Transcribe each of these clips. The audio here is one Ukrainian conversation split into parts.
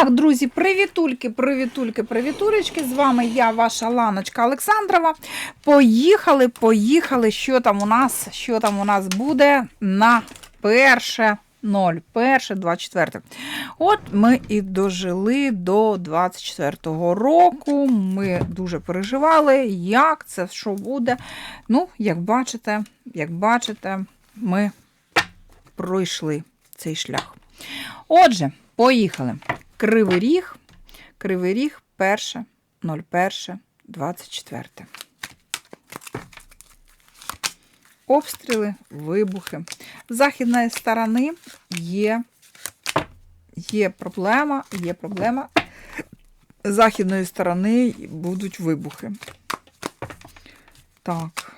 Так, друзі, привітульки, привітульки, привітулечки. З вами я, ваша Ланочка Олександрова. Поїхали, поїхали. Що там у нас? Що там у нас буде на перше 0, перше, 24. От ми і дожили до 24-го року. Ми дуже переживали, як це, що буде. Ну, як бачите, як бачите, ми пройшли цей шлях. Отже, поїхали. Кривий ріг, Кривий ріг, 1, 01, 24. Обстріли, вибухи. З західної сторони є, є проблема, є проблема. З західної сторони будуть вибухи. Так.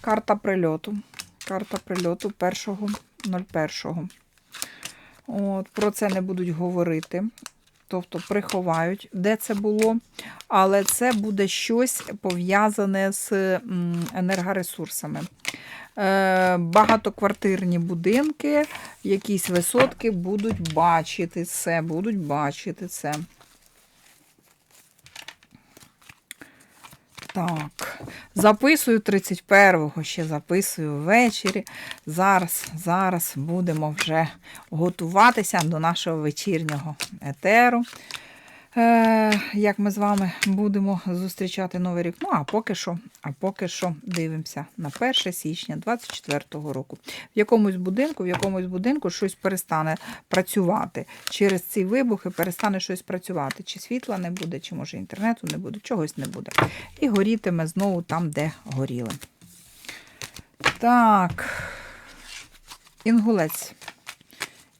Карта прильоту. Карта прильоту 1.01. От, Про це не будуть говорити. Тобто приховають, де це було. Але це буде щось пов'язане з енергоресурсами. Е, багатоквартирні будинки, якісь висотки будуть бачити це, будуть бачити це. Так, записую 31-го, ще записую ввечері. Зараз, зараз будемо вже готуватися до нашого вечірнього етеру. Е, як ми з вами будемо зустрічати новий рік. Ну, а поки що, а поки що дивимося на 1 січня 24-го року. В якомусь будинку, в якомусь будинку щось перестане працювати. Через ці вибухи перестане щось працювати. Чи світла не буде, чи може інтернету не буде, чогось не буде. І горітиме знову там, де горіли. Так, інгулець.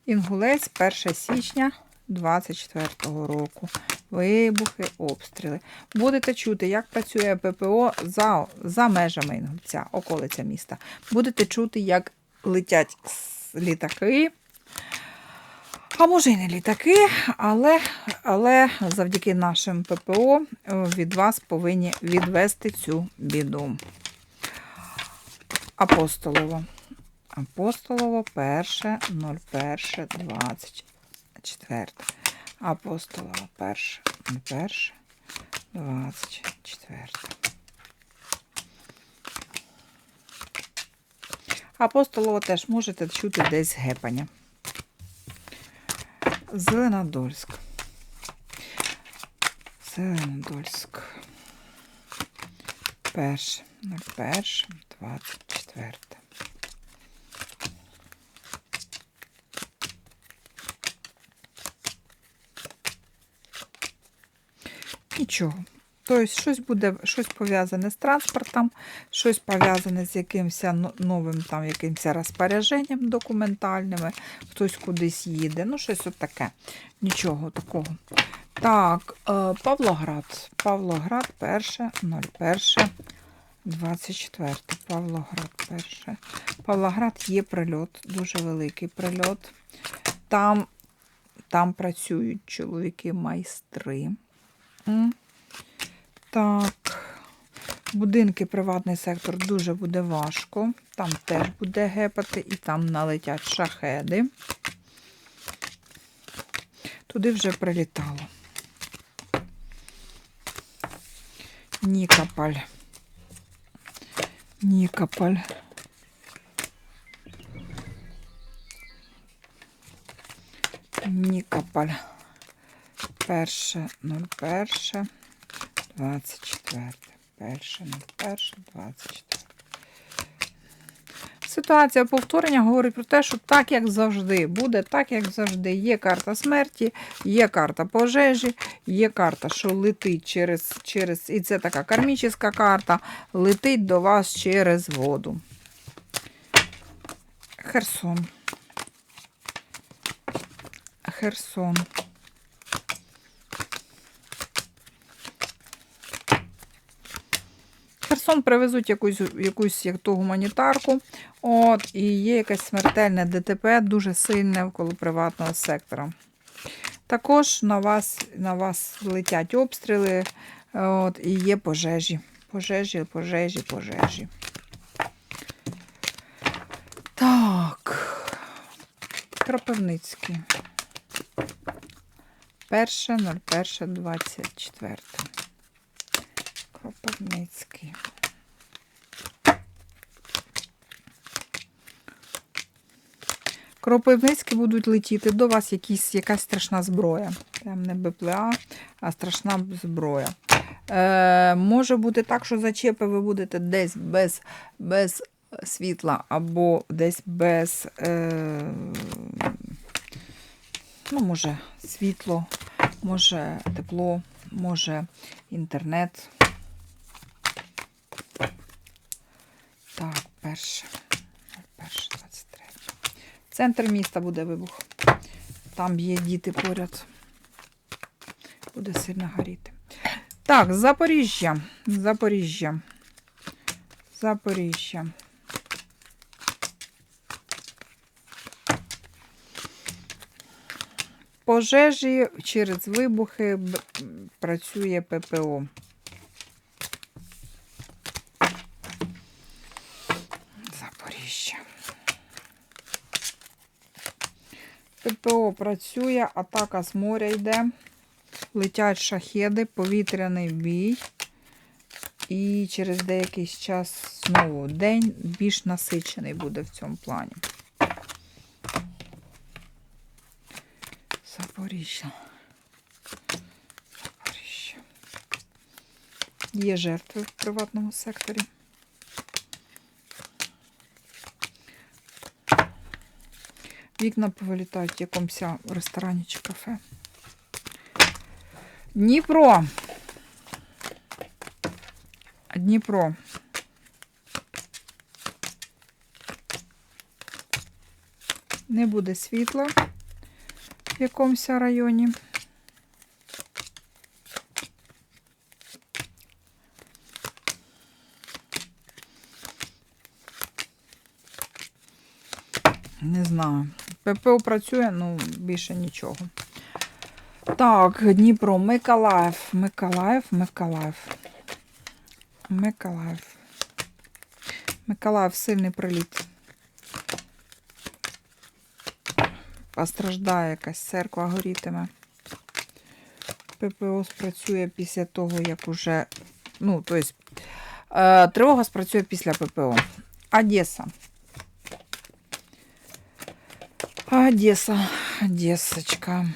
Інгулець 1 січня 24-го року. Вибухи, обстріли. Будете чути, як працює ППО за, за межами Інгульця, околиця міста. Будете чути, як летять літаки. А може і не літаки, але, але завдяки нашим ППО е, від вас повинні відвести цю біду. Апостолово. Апостолово 1, 01, 24. Апостолово 1, 01, 24. Апостолово теж можете чути десь гепання. Зеленодольськ. Зеленодольськ. Перше, 01, 24. Нічого. Тобто, щось буде, щось пов'язане з транспортом, щось пов'язане з якимось новим там, якимось розпорядженням документальними, хтось кудись їде. Ну, щось от таке. Нічого такого. Так, е, Павлоград. Павлоград, перше, 01, 24. Павлоград, перше. Павлоград є прильот, дуже великий прильот. Там, там працюють чоловіки-майстри. Так. Будинки, приватний сектор дуже буде важко. Там теж буде гепати, і там налетять шахеди. Туди вже прилітало. Нікополь. Нікополь. Нікополь. Перше, 01, 24. Перше, 01, 24. Ситуація повторення говорить про те, що так, як завжди, буде так, як завжди. Є карта смерті, є карта пожежі, є карта, що летить через, через і це така кармічна карта, летить до вас через воду. Херсон. Херсон. Херсон привезуть якусь, якусь як ту гуманітарку. От, і є якесь смертельне ДТП, дуже сильне навколо приватного сектора. Також на вас, на вас летять обстріли, от, і є пожежі. Пожежі, пожежі, пожежі. Так. Кропивницький. 1.01.24. Кропивницький. Кропивницькі будуть летіти до вас якісь, якась страшна зброя. Прям не БПЛА, а страшна зброя. Е, може бути так, що зачепи ви будете десь без, без світла або десь без. Е, ну, може, світло, може тепло, може інтернет. Так, перше. Перше, 23. Центр міста буде вибух. Там є діти поряд. Буде сильно горіти. Так, Запоріжжя. Запоріжжя. Запоріжжя. Пожежі через вибухи працює ППО. Запоріжжя. ППО працює, атака з моря йде. Летять шахеди, повітряний бій. І через деякий час знову день більш насичений буде в цьому плані. Запоріжжя. Запоріжжя. Є жертви в приватному секторі. Вікна повилітають в якомусь ресторані чи кафе. Дніпро. Дніпро. Не буде світла в якомусь районі. Не знаю. ППО працює, ну більше нічого. Так, Дніпро, Миколаїв, Миколаїв, Миколаїв. Миколаїв. Миколаїв сильний приліт. Постраждає якась церква горітиме. ППО спрацює після того, як уже. Ну, тобто, тривога спрацює після ППО. Одеса. Одеса, Одесочка.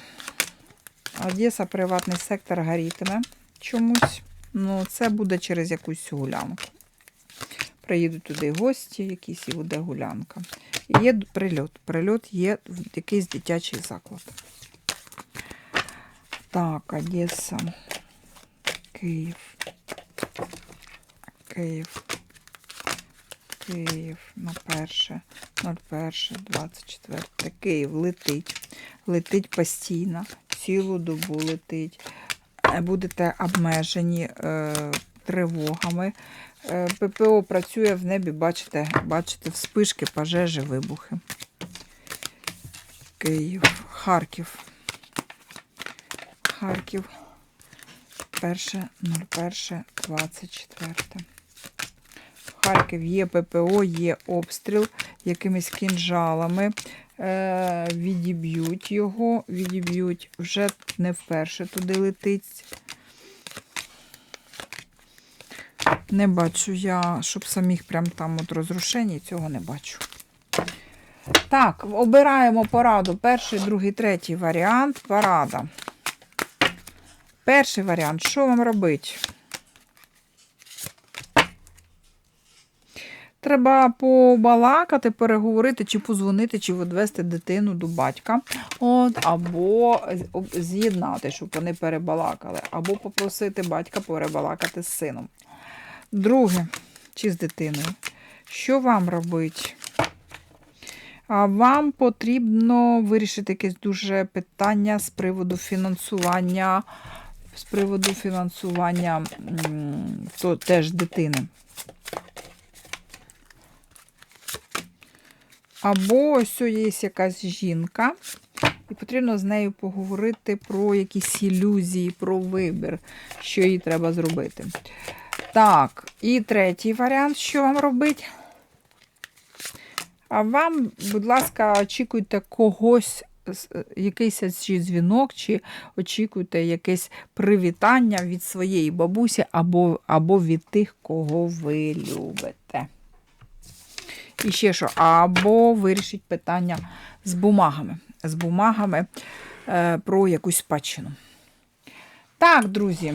Одеса, приватний сектор горітиме чомусь. Ну, це буде через якусь гулянку. Приїдуть туди гості, якісь і буде гулянка. Є прильот. Прильот є в якийсь дитячий заклад. Так, Одеса. Київ. Київ. Київ на перше, 01, 24. Київ летить. Летить постійно, цілу добу летить. Е, Будете обмежені е, тривогами. Е, ППО працює в небі, бачите, бачите вспишки, пожежі, вибухи. Київ, Харків. Харків. 1.01.24. Харків є ППО, є обстріл якимись кінжалами. Е, відіб'ють його, відіб'ють вже не вперше туди летить. Не бачу я, щоб самих прям там от розрушень, цього не бачу. Так, обираємо пораду. Перший, другий, третій варіант. Порада. Перший варіант, що вам робити? Треба побалакати, переговорити, чи позвонити, чи відвести дитину до батька. От, або з'єднати, щоб вони перебалакали, або попросити батька перебалакати з сином. Друге, чи з дитиною. Що вам робити? А Вам потрібно вирішити якесь дуже питання з приводу фінансування, з приводу фінансування то теж дитини. Або ось є якась жінка, і потрібно з нею поговорити про якісь ілюзії, про вибір, що їй треба зробити. Так, і третій варіант, що вам робити? А вам, будь ласка, очікуйте когось якийсь дзвінок, чи очікуєте якесь привітання від своєї бабусі або, або від тих, кого ви любите. І ще що, або вирішить питання з бумагами. З бумагами е, про якусь спадщину. Так, друзі,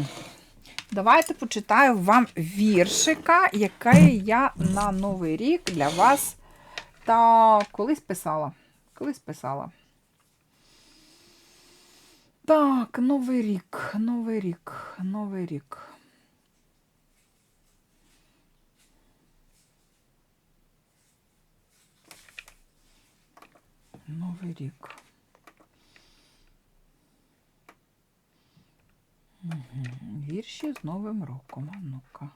давайте почитаю вам віршика, який я на Новий рік для вас та колись писала. Колись писала. Так, Новий рік, Новий рік, Новий рік. Новий рік. Мгм. Вірші з Новим роком. А ну-ка.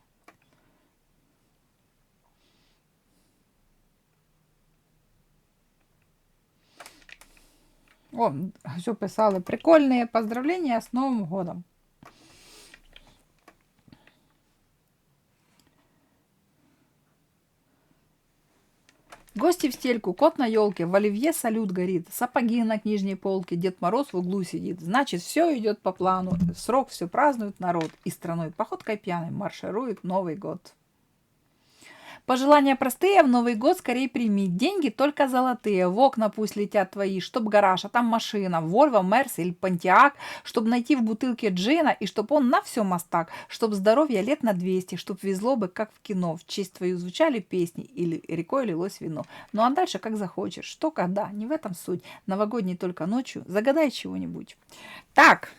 О, все писали. Прикольные поздравления с Новым годом. Гости в стельку, кот на елке, в оливье салют горит, сапоги на книжной полке, Дед Мороз в углу сидит. Значит, все идет по плану, срок все празднует народ, и страной походкой пьяной марширует Новый год. Пожелания простые, в Новый год скорее прими. Деньги только золотые, в окна пусть летят твои, чтоб гараж, а там машина, Вольво, Мерс или Понтиак, чтоб найти в бутылке джина, и чтоб он на все мастак, чтоб здоровье лет на 200, чтоб везло бы, как в кино, в честь твою звучали песни, или рекой лилось вино. Ну а дальше как захочешь, что когда, не в этом суть. Новогодний только ночью, загадай чего-нибудь. Так,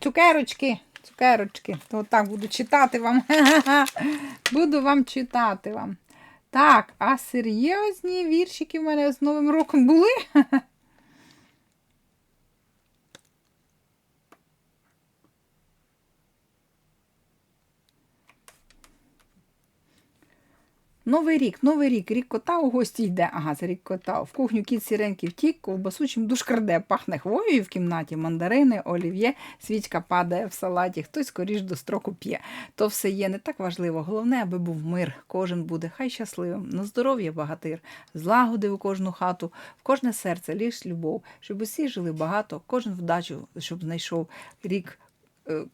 цукерочки. Цукерочки. То так буду читати вам. Буду вам читати вам. Так, а серйозні віршики в мене з Новим роком були? Новий рік, новий рік, рік кота у гості йде. Ага, це рік кота. В кухню кіт сіренький втік, ковбасу чим душ пахне хвоєю в кімнаті, мандарини, олів'є, свічка падає в салаті, хтось скоріш до строку п'є. То все є не так важливо. Головне, аби був мир. Кожен буде хай щасливим. На здоров'я багатир, злагоди у кожну хату, в кожне серце лиш любов, щоб усі жили багато, кожен вдачу, щоб знайшов рік. Е,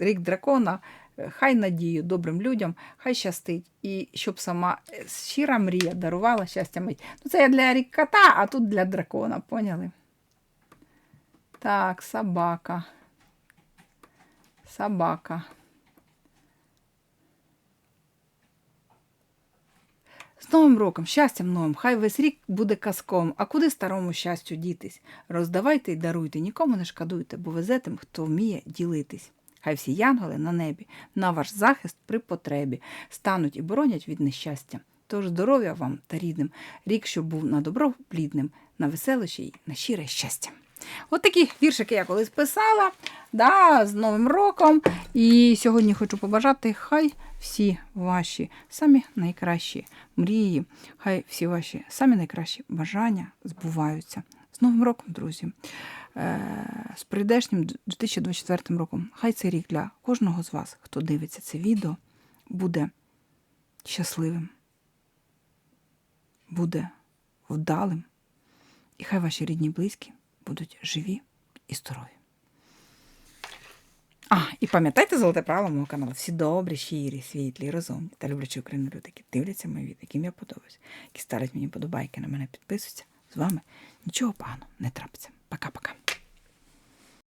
Рік дракона, е, хай надію добрим людям, хай щастить, і щоб сама е, щира мрія дарувала щастя мить. Ну, це я для рік кота, а тут для дракона, поняли? Так, собака. Собака. З Новим роком, щастям новим, хай весь рік буде казком, а куди старому щастю дітись? Роздавайте й даруйте, нікому не шкодуйте, бо везе тим, хто вміє ділитись. Хай всі янголи на небі, на ваш захист при потребі, стануть і боронять від нещастя. Тож здоров'я вам та рідним, рік, щоб був на добро плідним, на веселище й на щире щастя. От такі віршики я колись писала да, з Новим роком. І сьогодні хочу побажати, хай всі ваші самі найкращі мрії, хай всі ваші самі найкращі бажання збуваються. З Новим роком, друзі! Е, З прийдешнім 2024 роком. Хай цей рік для кожного з вас, хто дивиться це відео, буде щасливим, буде вдалим. І хай ваші рідні близькі будуть живі і здорові. А, і пам'ятайте золоте правило мого каналу. Всі добрі, щирі, світлі, розумні та люблячі Україну люди, які дивляться мої відео, яким я подобаюсь, які ставлять мені подобайки, на мене підписуються. З вами нічого поганого не трапиться. Пока-пока.